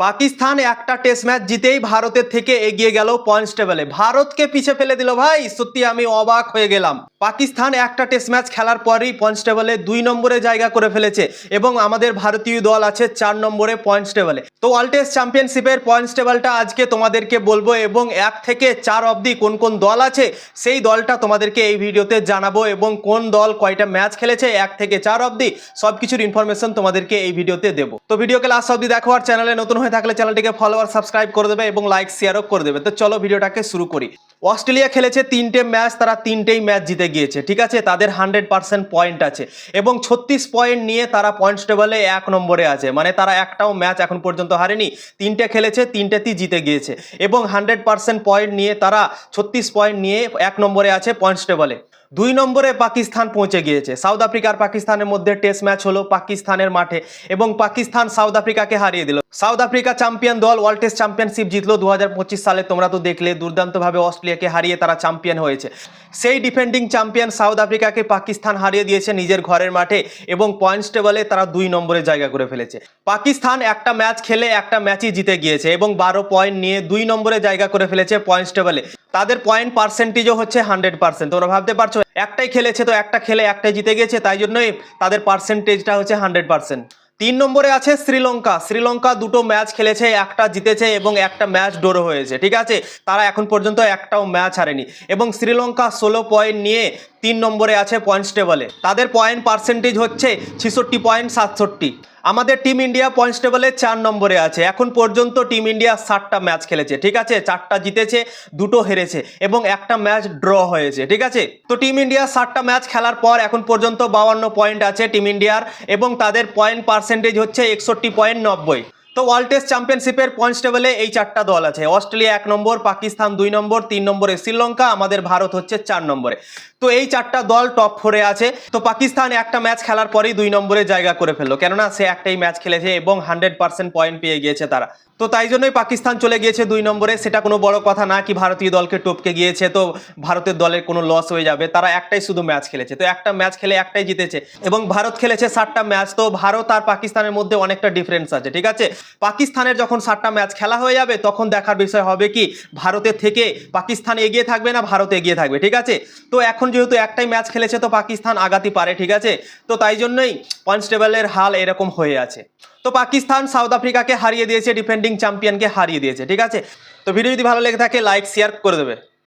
পাকিস্তান একটা test match জিতেই ভারতের থেকে এগিয়ে গেল পয়েন্টস টেবিলে ভারতকে পিছে ফেলে দিল ভাই, সত্যি আমি অবাক হয়ে গেলাম। পাকিস্তান একটা টেস্ট ম্যাচ খেলার পরই পয়েন্টস টেবিলে দুই নম্বরে জায়গা করে ফেলেছে এবং আমাদের ভারতীয় দল আছে চার নম্বরে পয়েন্টস টেবিলে তো ওয়ার্ল্ড টেস্ট চ্যাম্পিয়নশিপের পয়েন্টস টেবিলটা আজকে তোমাদেরকে বলব এবং এক থেকে চার অবধি কোন কোন দল আছে সেই দলটা তোমাদেরকে এই ভিডিওতে জানাব এবং কোন দল কয়টা ম্যাচ খেলেছে এক থেকে চার অবধি সব কিছুর ইনফরমেশন তোমাদেরকে এই ভিডিওতে দেবো। তো ভিডিওকে লাস্ট অবধি দেখো আর চ্যানেলে নতুন হয়ে থাকলে চ্যানেলটিকে ফলো আর সাবস্ক্রাইব করে দেবে এবং লাইক শেয়ারও করে দেবে। তো চলো ভিডিওটাকে শুরু করি। অস্ট্রেলিয়া খেলেছে তিনটে ম্যাচ, তারা তিনটেই ম্যাচ জিতে গিয়েছে, ঠিক আছে? তাদের হান্ড্রেড পার্সেন্ট পয়েন্ট আছে এবং ছত্রিশ পয়েন্ট নিয়ে তারা পয়েন্টস টেবলে এক নম্বরে আছে। মানে তারা একটাও ম্যাচ এখন পর্যন্ত হারেনি। তিনটে খেলেছে, তিনটেতেই জিতে গিয়েছে এবং হান্ড্রেড পার্সেন্ট পয়েন্ট নিয়ে তারা ছত্রিশ পয়েন্ট নিয়ে এক নম্বরে আছে পয়েন্টস টেবলে দুই নম্বরে পাকিস্তান পৌঁছে গিয়েছে। সাউথ আফ্রিকা আর পাকিস্তানের মধ্যে টেস্ট ম্যাচ হলো পাকিস্তানের মাঠে এবং পাকিস্তান সাউথ আফ্রিকাকে হারিয়ে দিল। সাউথ আফ্রিকা চ্যাম্পিয়ন দল ওয়ার্ল্ড টেস্ট চ্যাম্পিয়নশিপ জিতলো দুহাজার পঁচিশ সালে। তোমরা তো দেখলে দুর্দান্তভাবে অস্ট্রেলিয়াকে হারিয়ে তারা চ্যাম্পিয়ন হয়েছে। সেই ডিফেন্ডিং চ্যাম্পিয়ন সাউথ আফ্রিকাকে পাকিস্তান হারিয়ে দিয়েছে নিজের ঘরের মাঠে এবং পয়েন্টস টেবলে তারা দুই নম্বরে জায়গা করে ফেলেছে। পাকিস্তান একটা ম্যাচ খেলে একটা ম্যাচই জিতে গিয়েছে এবং বারো পয়েন্ট নিয়ে দুই নম্বরে জায়গা করে ফেলেছে পয়েন্টস টেবলে তাদের পয়েন্ট পার্সেন্টেজও হচ্ছে হান্ড্রেড পার্সেন্ট তোমরা ভাবতে পারছ, একটাই খেলেছে তো একটা খেলে একটাই জিতে গেছে, তাই জন্যই তাদের পার্সেন্টেজটা হচ্ছে হান্ড্রেড পার্সেন্ট তিন নম্বরে আছে শ্রীলঙ্কা। শ্রীলঙ্কা দুটো ম্যাচ খেলেছে, একটা জিতেছে এবং একটা ম্যাচ ডোরো হয়েছে, ঠিক আছে? তারা এখন পর্যন্ত একটাও ম্যাচ হারেনি। এবং শ্রীলঙ্কা ষোলো পয়েন্ট নিয়ে তিন নম্বরে আছে পয়েন্টস টেবলে তাদের পয়েন্ট পার্সেন্টেজ হচ্ছে ছেষট্টি পয়েন্ট সাতষট্টি। আমাদের টিম ইন্ডিয়া পয়েন্টস টেবলে চার নম্বরে আছে। এখন পর্যন্ত টিম ইন্ডিয়া ষাটটা ম্যাচ খেলেছে, ঠিক আছে? চারটা জিতেছে, দুটো হেরেছে এবং একটা ম্যাচ ড্র হয়েছে, ঠিক আছে? তো টিম ইন্ডিয়া ষাটটা ম্যাচ খেলার পর এখন পর্যন্ত বাউান্ন পয়েন্ট আছে টিম ইন্ডিয়ার এবং তাদের পয়েন্ট পার্সেন্টেজ হচ্ছে একষট্টি পয়েন্ট নব্বই। তো ওয়ার্ল্ড টেস্ট চ্যাম্পিয়নশিপের পয়েন্টস টেবলে এই চারটা দল আছে। অস্ট্রেলিয়া এক নম্বর, পাকিস্তান দুই নম্বর, তিন নম্বরে শ্রীলঙ্কা, আমাদের ভারত হচ্ছে চার নম্বরে। তো এই চারটা দল টপ ফোরে আছে। তো পাকিস্তান একটা ম্যাচ খেলার পরেই দুই নম্বরে জায়গা করে ফেলল। কেননা সে একটাই ম্যাচ খেলেছে এবং হান্ড্রেড পার্সেন্ট পয়েন্ট পেয়ে গিয়েছে তারা। তো তাই জন্যই পাকিস্তান চলে গিয়েছে দুই নম্বরে। সেটা কোনো বড় কথা না কি ভারতীয় দলকে টপকে গিয়েছে। তো ভারতের দলের কোনো লস হয়ে যাবে। তারা একটাই শুধু ম্যাচ খেলেছে। তো একটা ম্যাচ খেলে একটাই জিতেছে। এবং ভারত খেলেছে ষাটটা ম্যাচ তো ভারত আর পাকিস্তানের মধ্যে অনেকটা ডিফারেন্স আছে, ঠিক আছে? পাকিস্তানের যখন ষাটটা ম্যাচ খেলা হয়ে যাবে, তখন দেখার বিষয় হবে কি, ভারতের থেকে পাকিস্তান এগিয়ে থাকবে না ভারত এগিয়ে থাকবে, ঠিক আছে? তো এখন যেহেতু একটাই ম্যাচ খেলেছে, তো পাকিস্তান আগাতে পারে, ঠিক আছে? তো তাই জন্যই কনস্টেবলের টেবিলের হাল এরকম হয়ে আছে। তো পাকিস্তান সাউথ আফ্রিকাকে হারিয়ে দিয়েছে ডিফেন্ডিং চ্যাম্পিয়নকে হারিয়ে দিয়েছে, ঠিক আছে? তো ভিডিও যদি ভালো লেগে থাকে লাইক শেয়ার করে দেবে।